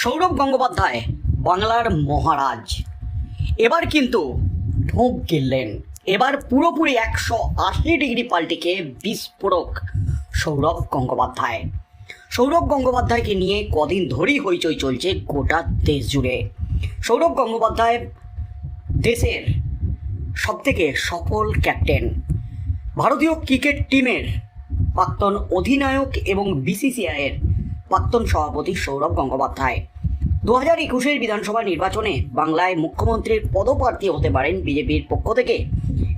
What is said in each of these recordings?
সৌরভ গঙ্গোপাধ্যায়, বাংলার মহারাজ। এবার কিন্তু ঢোক গিললেন। এবার পুরোপুরি একশো আশি ডিগ্রি পাল্টিকে বিস্ফোরক সৌরভ গঙ্গোপাধ্যায়। সৌরভ গঙ্গোপাধ্যায়কে নিয়ে কদিন ধরেই হইচই চলছে গোটা দেশ জুড়ে। সৌরভ গঙ্গোপাধ্যায় দেশের সবথেকে সফল ক্যাপ্টেন। ভারতীয় ক্রিকেট টিমের প্রাক্তন অধিনায়ক এবং বিসিসিআইয়ের প্রাক্তন সভাপতি সৌরভ গঙ্গোপাধ্যায়। দু হাজার একুশের বিধানসভা নির্বাচনে বাংলায় মুখ্যমন্ত্রীর পদপ্রার্থী হতে পারেন বিজেপির পক্ষ থেকে।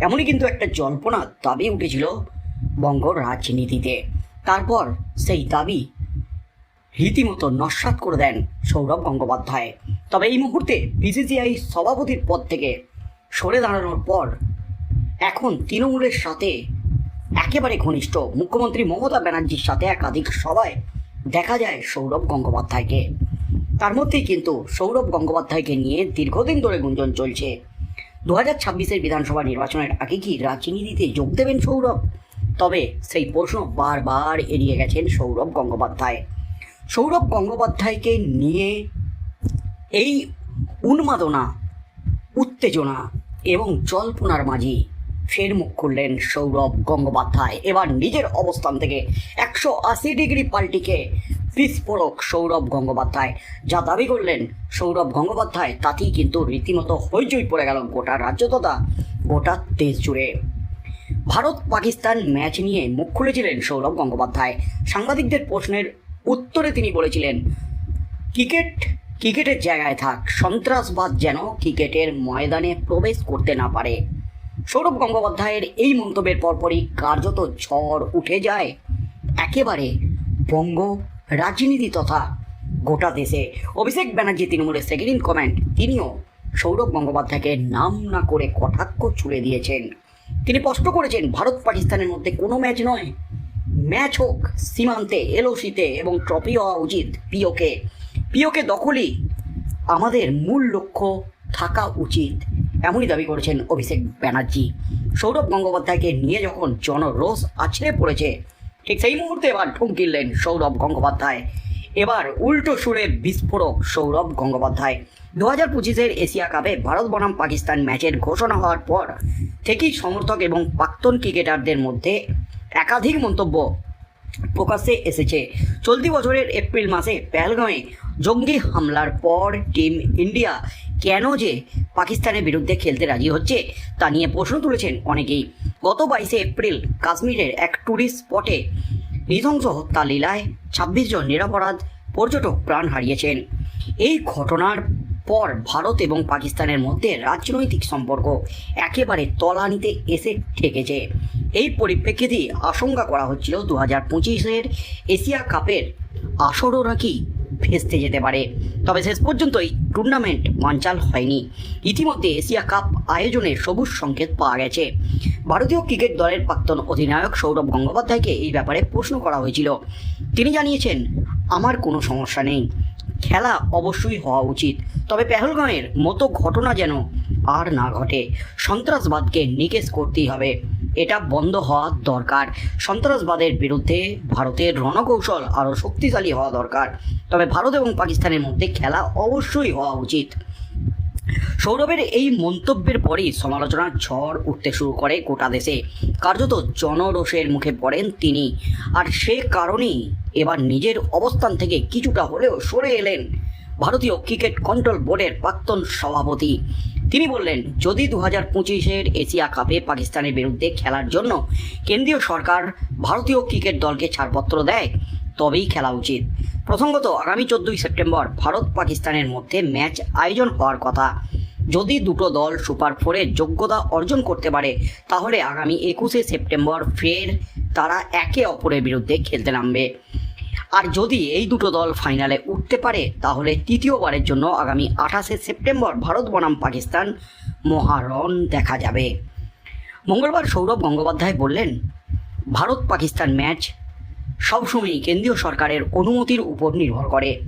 এমনই কিন্তু একটা জল্পনা দাবি উঠেছিল বঙ্গ রাজনীতিতে তারপর সেই দাবি রীতিমতো নস্বাত করে দেন সৌরভ গঙ্গোপাধ্যায়। তবে এই মুহূর্তে বিসিসিআই সভাপতির পদ থেকে সরে দাঁড়ানোর পর এখন তৃণমূলের সাথে একেবারে ঘনিষ্ঠ মুখ্যমন্ত্রী মমতা ব্যানার্জির সাথে একাধিক সভায় দেখা যায় সৌরভ গঙ্গোপাধ্যায়কে। তার মধ্যেই কিন্তু সৌরভ গঙ্গোপাধ্যায়কে নিয়ে দীর্ঘদিন ধরে গুঞ্জন চলছে। দু হাজার ছাব্বিশের বিধানসভা নির্বাচনের আগে কি রাজনীতিতে যোগ দেবেন সৌরভ? তবে সেই প্রশ্ন বারবার এড়িয়ে গেছেন সৌরভ গঙ্গোপাধ্যায়। সৌরভ গঙ্গোপাধ্যায়কে নিয়ে এই উন্মাদনা, উত্তেজনা এবং জল্পনার মাঝে ফের মুখ খুললেন সৌরভ গঙ্গোপাধ্যায়। এবার নিজের অবস্থান থেকে একশো আশি ডিগ্রি পাল্টিকে বিস্ফোরক সৌরভ গঙ্গোপাধ্যায়। যা দাবি করলেন সৌরভ গঙ্গোপাধ্যায়, তাতেই কিন্তু রীতিমতো হইচই পড়ে গেল গোটা রাজ্য তথা গোটা দেশ জুড়ে। ভারত পাকিস্তান ম্যাচ নিয়ে মুখ খুলেছিলেন সৌরভ গঙ্গোপাধ্যায়। সাংবাদিকদের প্রশ্নের উত্তরে তিনি বলেছিলেন, ক্রিকেট, ক্রিকেটের জায়গায় থাক, সন্ত্রাসবাদ যেন ক্রিকেটের ময়দানে প্রবেশ করতে না পারে। সৌরভ গঙ্গোপাধ্যায়ের এই মন্তব্যের পরপরই কার্যত ঝড় উঠে যায় একেবারে বঙ্গ রাজনীতি তথা গোটা দেশে। অভিষেক ব্যানার্জি তৃণমূলের সেকেন্ড ইন কমেন্ট তিনিও সৌরভ গঙ্গোপাধ্যায়কে নাম না করে কটাক্ষ ছুড়ে দিয়েছেন। তিনি স্পষ্ট করেছেন, ভারত পাকিস্তানের মধ্যে কোনো ম্যাচ নয়। ম্যাচ হোক, সীমান্তে, এলওসিতে এবং ট্রফি হওয়া উচিত পিওকে। পিওকে দখলই আমাদের মূল লক্ষ্য থাকা উচিত। এমনই দাবি করেছেন অভিষেক ব্যানার্জি। সৌরভ গঙ্গোপাধ্যায়কে নিয়ে যখন জনরোষ আছড়ে পড়েছে, ঠিক সেই মুহূর্তে এবার ঠুমকিলেন সৌরভ গঙ্গোপাধ্যায়। এবার উল্টো সুরে বিস্ফোরক সৌরভ গঙ্গোপাধ্যায়। দু হাজার পঁচিশের এশিয়া কাপে ভারত বনাম পাকিস্তান ম্যাচের ঘোষণা হওয়ার পর থেকেই সমর্থক এবং প্রাক্তন ক্রিকেটারদের মধ্যে একাধিক মন্তব্য প্রকাশ্যে এসেছে। চলতি বছরের এপ্রিল মাসে পেহেলগাঁওয়ে জঙ্গি হামলার পর টিম ইন্ডিয়া কেন যে পাকিস্তানের বিরুদ্ধে খেলতে রাজি হচ্ছে তা নিয়ে প্রশ্ন তুলেছেন অনেকেই। গত বাইশে এপ্রিল কাশ্মীরের এক ট্যুরিস্ট স্পটে নৃশংস হত্যা লীলায় ছাব্বিশ জন নিরাপরাধ পর্যটক প্রাণ হারিয়েছেন। এই ঘটনার পর ভারত এবং পাকিস্তানের মধ্যে রাজনৈতিক সম্পর্ক একেবারে তলানিতে এসে ঠেকেছে। এই পরিপ্রেক্ষিতে আশঙ্কা করা হচ্ছিল দু হাজার পঁচিশের এশিয়া কাপের আসরও নাকি ভেস্তে যেতে পারে। তবে শেষ পর্যন্ত এই টুর্নামেন্ট বানচাল হয়নি। ইতিমধ্যে এশিয়া কাপ আয়োজনে সবুজ সংকেত পাওয়া গেছে। ভারতীয় ক্রিকেট দলের প্রাক্তন অধিনায়ক সৌরভ গঙ্গোপাধ্যায়কে এই ব্যাপারে প্রশ্ন করা হয়েছিল। তিনি জানিয়েছেন, আমার কোনো সমস্যা নেই। খেলা অবশ্যই হওয়া উচিত। তবে পেহলগাঁওয়ের মতো ঘটনা যেন আর না ঘটে। সন্ত্রাসবাদকে নিকেশ করতেই হবে। এটা বন্ধ হওয়া দরকার। সন্ত্রাসবাদের বিরুদ্ধে ভারতের রণকৌশল আরও শক্তিশালী হওয়া দরকার। তবে ভারত এবং পাকিস্তানের মধ্যে খেলা অবশ্যই হওয়া উচিত। সৌরভের এই মন্তব্যের পরেই সমালোচনার ঝড় উঠতে শুরু করে গোটা দেশে। কার্যত জনরোষের মুখে পড়েন তিনি। আর সে কারণেই এবার নিজের অবস্থান থেকে কিছুটা হলেও সরে এলেন ভারতীয় ক্রিকেট কন্ট্রোল বোর্ডের প্রাক্তন সভাপতি। তিনি বললেন, যদি দু হাজার পঁচিশের এশিয়া কাপে পাকিস্তানের বিরুদ্ধে খেলার জন্য কেন্দ্রীয় সরকার ভারতীয় ক্রিকেট দলকে ছাড়পত্র দেয়, তবেই খেলা উচিত। প্রসঙ্গত, আগামী চোদ্দই সেপ্টেম্বর ভারত পাকিস্তানের মধ্যে ম্যাচ আয়োজন হওয়ার কথা। যদি দুটো দল সুপার ফোরে যোগ্যতা অর্জন করতে পারে, তাহলে আগামী একুশে সেপ্টেম্বর ফের তারা একে অপরের বিরুদ্ধে খেলতে নামবে। আর যদি এই দুটো দল ফাইনালে উঠতে পারে, তাহলে তৃতীয়বারের জন্য আগামী আঠাশে সেপ্টেম্বর ভারত বনাম পাকিস্তান মহারণ দেখা যাবে। মঙ্গলবার সৌরভ গঙ্গোপাধ্যায় বললেন, ভারত পাকিস্তান ম্যাচ সবসময়ই কেন্দ্রীয় সরকারের অনুমতির উপর নির্ভর করে।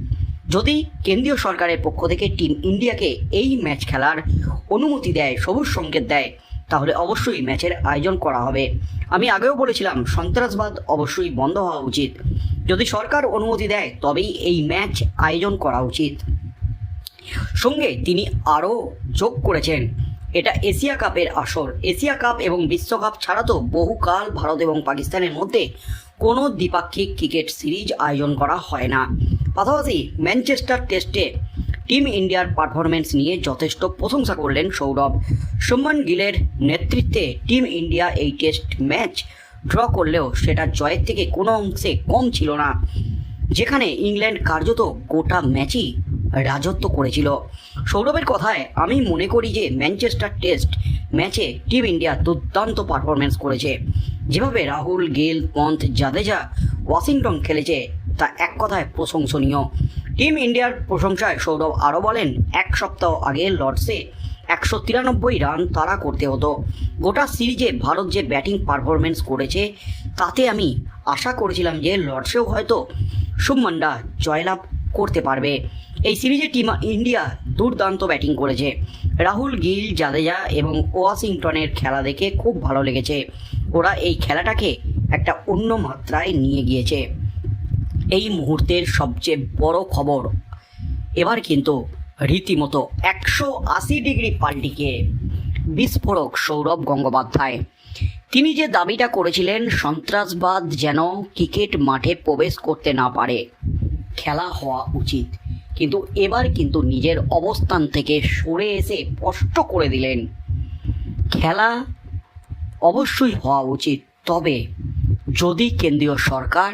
যদি কেন্দ্রীয় সরকারের পক্ষ থেকে টিম ইন্ডিয়াকে এই ম্যাচ খেলার অনুমতি দেয়, সবুজ সংকেত দেয়, তাহলে অবশ্যই ম্যাচের আয়োজন করা হবে। আমি আগেও বলেছিলাম, সন্ত্রাসবাদ অবশ্যই বন্ধ হওয়া উচিত। যদি সরকার অনুমতি দেয়, তবেই এই ম্যাচ আয়োজন করা উচিত। সঙ্গে তিনি আরও যোগ করেছেন। এটা এশিয়া কাপের আসর। এশিয়া কাপ এবং বিশ্বকাপ ছাড়া তো বহুকাল ভারত এবং পাকিস্তানের মধ্যে কোনো দ্বিপাক্ষিক ক্রিকেট সিরিজ আয়োজন করা হয় না। পাশাপাশি ম্যানচেস্টার টেস্টে টিম ইন্ডিয়ার পারফরমেন্স নিয়ে যথেষ্ট প্রশংসা করলেন সৌরভ। সুমন গিলের নেতৃত্বে টিম ইন্ডিয়া এই টেস্ট ম্যাচ ড্র করলেও সেটা জয়ের থেকে কোনো অংশে কম ছিল না। যেখানে ইংল্যান্ড কার্যত গোটা ম্যাচই রাজত্ব করেছিল। সৌরভের কথায় আমি মনে করি যে ম্যানচেস্টার টেস্ট ম্যাচে টিম ইন্ডিয়া দুর্দান্ত পারফরমেন্স করেছে। যেভাবে রাহুল, গেল, পন্থ, জাদেজা ওয়াশিংটন খেলেছে, তা এক কথায় প্রশংসনীয়। টিম ইন্ডিয়ার প্রশংসায় সৌরভ আরও বলেন, এক সপ্তাহ আগে লর্ডসে একশো তিরানব্বই রান তারা করতে হতো। গোটা সিরিজে ভারত যে ব্যাটিং পারফরমেন্স করেছে, তাতে আমি আশা করেছিলাম যে লর্ডসেও হয়তো শুভমন্ডা জয়লাভ করতে পারবে। এই সিরিজে টিম ইন্ডিয়া দুর্দান্ত ব্যাটিং করেছে। রাহুল, গিল, জাদেজা এবং ওয়াশিংটনের খেলা দেখে খুব ভালো লেগেছে। ওরা এই খেলাটাকে একটা অন্য মাত্রায় নিয়ে গিয়েছে। এই মুহূর্তের সবচেয়ে বড় খবর। এবার কিন্তু রীতিমতো একশো আশি ডিগ্রি পাল্টিকে বিস্ফোরক সৌরভ গঙ্গোপাধ্যায়। তিনি যে দাবিটা করেছিলেন, সন্ত্রাসবাদ যেন ক্রিকেট মাঠে প্রবেশ করতে না পারে, খেলা হওয়া উচিত। কিন্তু এবার কিন্তু নিজের অবস্থান থেকে সরে এসে স্পষ্ট করে দিলেন, খেলা অবশ্যই হওয়া উচিত। তবে যদি কেন্দ্রীয় সরকার,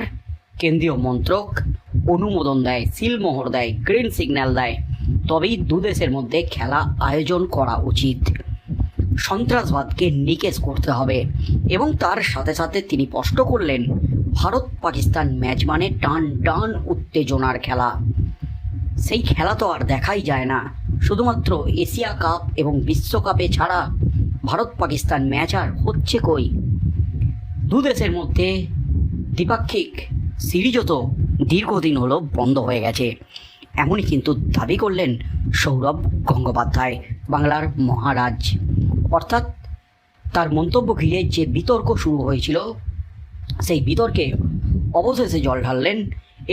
কেন্দ্রীয় মন্ত্রক অনুমোদন দেয়, সিলমোহর দেয়, গ্রিন সিগন্যাল দেয় তবেই দু দেশের মধ্যে খেলা আয়োজন করা উচিত। সন্ত্রাসবাদকে নিকেশ করতে হবে এবং তার সাথে সাথে তিনি স্পষ্ট করলেন, ভারত পাকিস্তান ম্যাচ মানে টান টান উত্তেজনার খেলা। সেই খেলা তো আর দেখাই যায় না। শুধুমাত্র এশিয়া কাপ এবং বিশ্বকাপে ছাড়া ভারত পাকিস্তান ম্যাচ আর হচ্ছে কই? দু দেশের মধ্যে দ্বিপাক্ষিক সিরিজও তো দীর্ঘদিন হলো বন্ধ হয়ে গেছে। এমনই কিন্তু দাবি করলেন সৌরভ গঙ্গোপাধ্যায়, বাংলার মহারাজ। অর্থাৎ তার মন্তব্য ঘিরে যে বিতর্ক শুরু হয়েছিল, সেই বিতর্কে অবশেষে জল ঢাললেন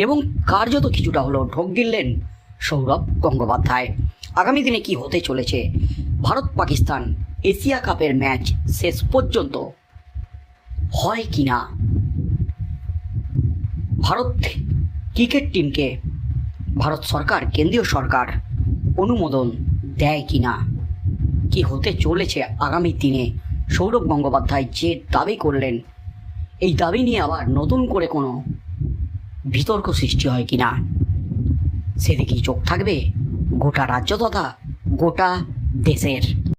এবং কার্যত কিছুটা হলো ঢোক গিললেন সৌরভ গঙ্গোপাধ্যায়। আগামী দিনে কি হতে চলেছে? ভারত পাকিস্তান এশিয়া কাপের ম্যাচ শেষ পর্যন্ত হয় কি না ভারত ক্রিকেট টিমকে ভারত সরকার, কেন্দ্রীয় সরকার অনুমোদন দেয় কি না? কি হতে চলেছে আগামী দিনে? সৌরভ গঙ্গোপাধ্যায় যে দাবি করলেন, এই দাবি নিয়ে আবার নতুন করে কোনো বিতর্ক সৃষ্টি হয় কি না? সেদিকেই চোখ থাকবে গোটা রাজ্য তথা গোটা দেশের।